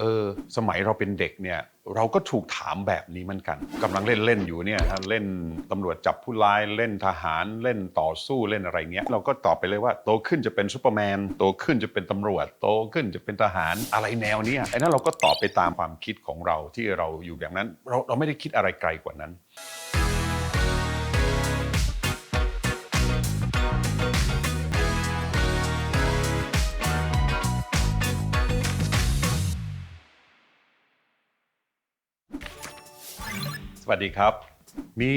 เออสมัยเราเป็นเด็กเนี่ยเราก็ถูกถามแบบนี้เหมือนกันกำลังเล่นเล่นอยู่เนี่ยฮะเล่นตำรวจจับผู้ร้ายเล่นทหารเล่นต่อสู้เล่นอะไรเงี้ยเราก็ตอบไปเลยว่าโตขึ้นจะเป็นซูเปอร์แมนโตขึ้นจะเป็นตำรวจโตขึ้นจะเป็นทหารอะไรแนวเนี้ยไอ้นั้นเราก็ตอบไปตามความคิดของเราที่เราอยู่อย่างนั้น เราเราไม่ได้คิดอะไรไกลกว่านั้น วัสดีครับ มี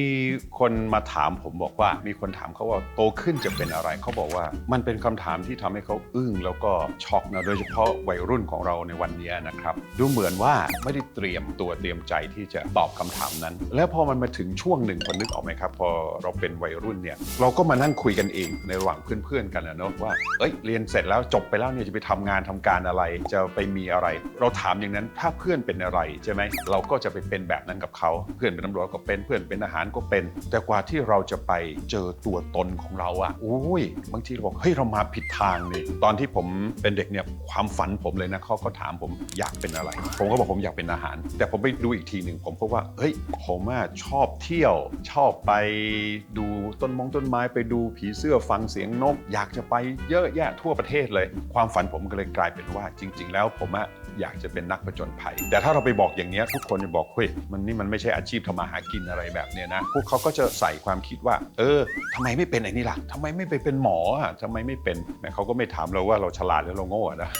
คนมาถามผมบอกว่า มีคนถามเขาว่าโตขึ้นจะเป็นอะไรเขาบอกว่า มันเป็นคำถามที่ทำให้เขาอึ้งแล้วก็ช็อกนะโดยเฉพาะวัยรุ่นของเราในวันนี้นะครับ ดูเหมือนว่าไม่ได้เตรียมตัวเตรียมใจที่จะตอบคำถามนั้น แล้วพอมันมาถึงช่วงหนึ่งคนนึกออกไหมครับ พอเราเป็นวัยรุ่นเนี่ยเราก็มานั่งคุยกันเองในระหว่างเพื่อนๆกันนะเนาะว่าเอ้ยเรียนเสร็จแล้วจบไปแล้วเนี่ยจะไปทำงานทำการอะไร จะไปมีอะไร เราถามอย่างนั้นถ้าเพื่อนเป็นอะไรใช่ไหมเราก็จะไปเป็นแบบนั้นกับเขาเพื่อนเป็นตำรวจก็เป็นเพื่อนเป็นอาหารก็เป็น แต่กว่าที่เราจะไปเจอตัวตนของเราอะโอ้ยบางทีเราบอกเฮ้ยเรามาผิดทางนี่ตอนที่ผมเป็นเด็กเนี่ยความฝันผมเลยนะเขาก็ถามผมอยากเป็นอะไร ผมก็บอกผมอยากเป็นอาหาร แต่ผมไปดูอีกทีหนึ่งผมพบว่าเฮ้ยผมอะชอบเที่ยว ชอบไปดูต้นมงต้นไม้ไปดูผีเสื้อฟังเสียงนก อยากจะไปเยอะแยะทั่วประเทศเลย ความฝันผมก็เลยกลายเป็นว่าจริง ๆ แล้วผมอะอยากจะเป็นนักผจญภัย แต่ถ้าเราไปบอกอย่างเนี้ยทุกคนจะบอกเฮ้ยมันนี่มันไม่ใช่อาชีพทำมาหากินอะไรแบบเนี้ยนะพวกเขาก็จะใส่ความคิดว่า เออทำไมไม่เป็นไอ้นี่ล่ะทำไมไม่ไปเป็นหมออะทำไมไม่เป็นแหมเขาก็ไม่ถามเราว่าเราฉลาดหรือเราโง่อะนะ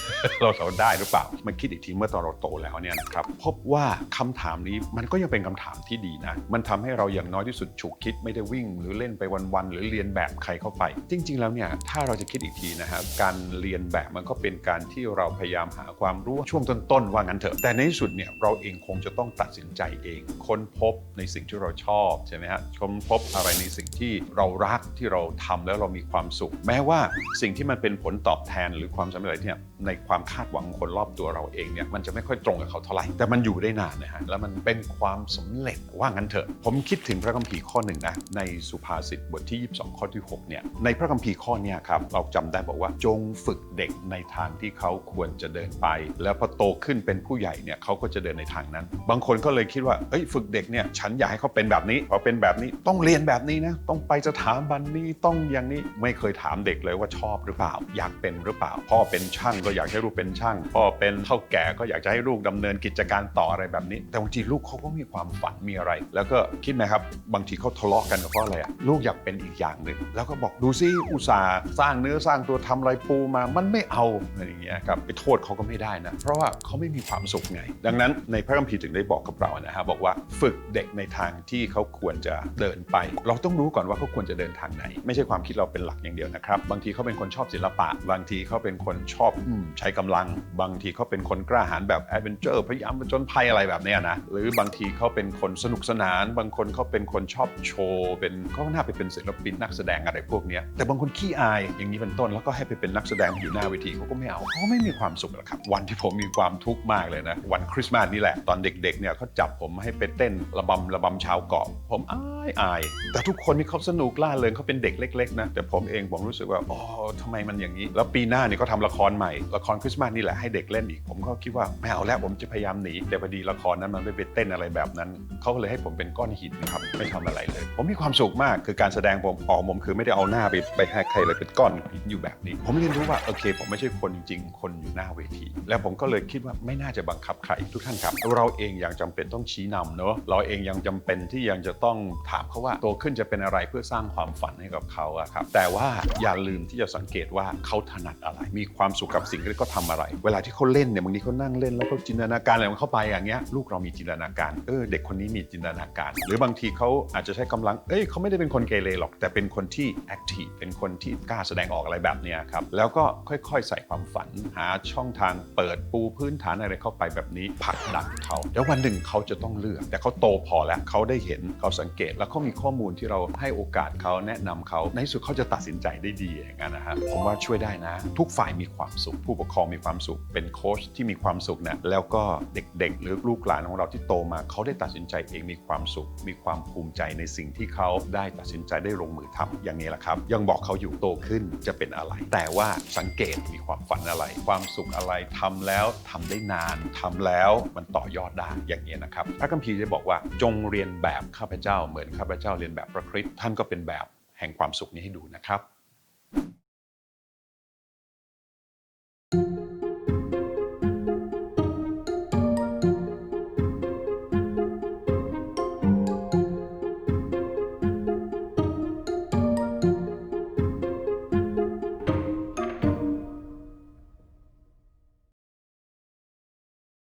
เราเราได้หรือเปล่ามาคิดอีกทีเมื่อตอนเราโตแล้วเนี่ยนะครับพบว่าคำถามนี้มันก็ยังเป็นคำถามที่ดีนะมันทำให้เราอย่างน้อยที่สุดฉุกคิดไม่ได้วิ่ง หรือเล่นไปวันๆหรือเรียนแบบใครเข้าไป จริง ๆ แล้วเนี่ยถ้าเราจะคิดอีกทีนะฮะการเรียนแบบมันก็เป็นการที่เราพยายามหาความรู้ช่วงต้นๆว่างั้นเถอะแต่ในที่สุดเนี่ยเราเองคงจะต้องตัดสินใจเอง ค้นพบในสิ่งที่เราชอบใช่ไหมฮะค้นพบอะไรในสิ่งที่เรารักที่เราทำแล้วเรามีความสุข แม้ว่าสิ่งที่มันเป็นผลตอบแทนหรือความสำเร็จเนี่ยในความคาดหวังคนรอบตัวเราเองเนี่ยมันจะไม่ค่อยตรงกับเขาเท่าไหร่แต่มันอยู่ได้นานนะฮะแล้วมันเป็นความสำเร็จว่างั้นเถอะ ผมคิดถึงพระคัมภีร์ข้อหนึ่งนะในสุภาษิตบทที่ 22 ข้อที่6เนี่ยในพระคัมภีร์ข้อเนี้ครับเราจำได้บอกว่าจงฝึกเด็กในทางที่เขาควรจะเดินไป แล้วพอโตขึ้นเป็นผู้ใหญ่เนี่ยเขาก็จะเดินในทางนั้น บางคนก็เลยคิดว่าเอ้ยฝึกเด็กเนี่ยฉันอยากให้เขาเป็นแบบนี้พอเป็นแบบนี้ต้องเรียนแบบนี้นะ ต้องไปสถาบันนี้ต้องอย่างนี้ไม่เคยถามเด็กเลยว่าชอบหรือเปล่า อยากเป็นหรือเปล่า พ่อเป็นช่างก็อยากให้ลูกเป็นช่าง พ่อเป็นเท่าแก่ก็อยากจะให้ลูกดำเนินกิจการต่ออะไรแบบนี้ แต่บางทีลูกเขาก็มีความฝันมีอะไร แล้วก็คิดไหมครับ บางทีเขาทะเลาะกันกับเพราะอะไรอะลูกอยากเป็นอีกอย่างหนึ่งแล้วก็บอกดูซิอุตส่าห์สร้างเนื้อสร้างตัวทำอะไรปูมามันไม่เอาอะไรอย่างเงี้ยครับไปโทษเขาก็ไม่ได้นะ เพราะว่าเขาไม่มีความสุขไง ดังนั้นในพระคัมภีร์ถึงได้บอกกับเรานะฮะบอกว่าฝึกเด็กในทางที่เขาควรจะเดินไป เราต้องรู้ก่อนว่าเขาควรจะเดินทางไหน ไม่ใช่ความคิดเราเป็นหลักอย่างเดียวนะครับ บางทีเขาเป็นคนชอบศิลปะ บางทีเขาเป็นคนชอบอืมใช้กำลัง บางทีเขาเป็นคนกล้าหาญแบบแอดเวนเจอร์พยายามผจญภัยอะไรแบบเนี้ยนะหรือบางทีเขาเป็นคนสนุกสนาน บางคนเขาเป็นคนชอบโชว์เป็นเขาน่าไปเป็นศิลปินนักแสดงอะไรพวกเนี้ยแต่บางคนขี้อายอย่างนี้เป็นต้นแล้วก็ให้ไปเป็นนักแสดงอยู่หน้าเวทีเขาก็ไม่เอาเขาก็ไม่มีความสุขหรอกครับวันที่ผมมีความทุกข์มากเลยนะวันคริสต์มาสนี่แหละตอนเด็กๆเนี่ยเขาจับผมให้ไปเต้นระบำระบำชาวเกาะผมอายอาย แต่ทุกคนนี่เขาสนุกล่าเริงเขาเป็นเด็กเล็กๆนะแต่ผมเองผมรู้สึกว่าอ๋อทำไมมันอย่างนี้ แล้วปีหน้าเนี่ยเขาทำละครใหม่ละครคริสต์มาสนี่แหละให้เด็กเล่นอีก ผมก็คิดว่าไม่เอาแล้วผมจะพยายามหนีแต่พอดีละครนั้นมันไม่ไปเต้นอะไรแบบนั้นเขาก็เลยให้ผมเป็นก้อนหินนะครับไม่ทำอะไรเลย ผมมีความสุขมากคือการแสดงผมออกมุมคือไม่ได้เอาหน้าไปไปให้ใครเลยเป็นก้อนหินอยู่แบบนี้ ผมเรียนรู้ว่าโอเค ผมไม่ใช่คนจริง ๆ คนอยู่หน้าเวที แล้วผมก็เลยคิดว่าไม่น่าจะบังคับใครทุกท่านครับ เราเองยังจำเป็นต้องชี้นำเนอะเราเองยังจำเป็นที่ยังจะต้องถามเขาว่าโตขึ้นจะเป็นอะไรเพื่อสร้างความฝันให้กับเขาอะครับแต่ว่าอย่าลืมที่จะสังเกตว่าเขาถนัดอะไร มีความสุขกับสิ่งที่เขาทำอะไร เวลาที่เขาเล่นเนี่ยบางทีเขานั่งเล่นแล้วก็จินตนาการอะไรของเข้าไปอย่างเงี้ยลูกเรามีจินตนาการเออเด็กคนนี้มีจินตนาการ หรือบางทีเขาอาจจะใช้กำลังเอ้ยเขาไม่ได้เป็นคนเกเรหรอก แต่เป็นคนที่แอคทีฟเป็นคนที่กล้าแสดงออกอะไรแบบเนี้ยครับแล้วก็ค่อยๆ ใส่ความฝันหาช่องทางเปิดปูพื้นฐานอะไรเข้าไปแบบนี้ผลักดันเขาแล้ววันหนึ่งเขาจะต้องเลือก แต่เขาโตพอแล้วเขาได้เห็นเขาสังเกต แล้วเขามีข้อมูลที่เราให้โอกาสเขาแนะนำเขาในที่สุดเขาจะตัดสินใจได้ดีอย่างนั้นนะครับผมว่าช่วยได้นะ ทุกฝ่ายมีความสุข ผู้ปกครองมีความสุข เป็นโค้ชที่มีความสุขนะแล้วก็เด็กๆ หรือลูกหลานของเราที่โตมาเขาได้ตัดสินใจเองมีความสุข มีความภูมิใจในสิ่งที่เขาได้ตัดสินใจได้ลงมือทำอย่างนี้แหละครับ ยังบอกเขาอยู่โตขึ้นจะเป็นอะไร แต่ว่าสังเกตมีความฝันอะไร ความสุขอะไรทำแล้วทำได้นานทำแล้วมันต่อยอดได้อย่างนี้นะครับพระคัมภีร์ได้บอกว่าจงเรียนแบบข้าพเจ้า เหมือนข้าพเจ้าเรียนแบบพระคริสต์ท่านก็เป็นแบบแห่งความสุขนี้ให้ดูนะครับ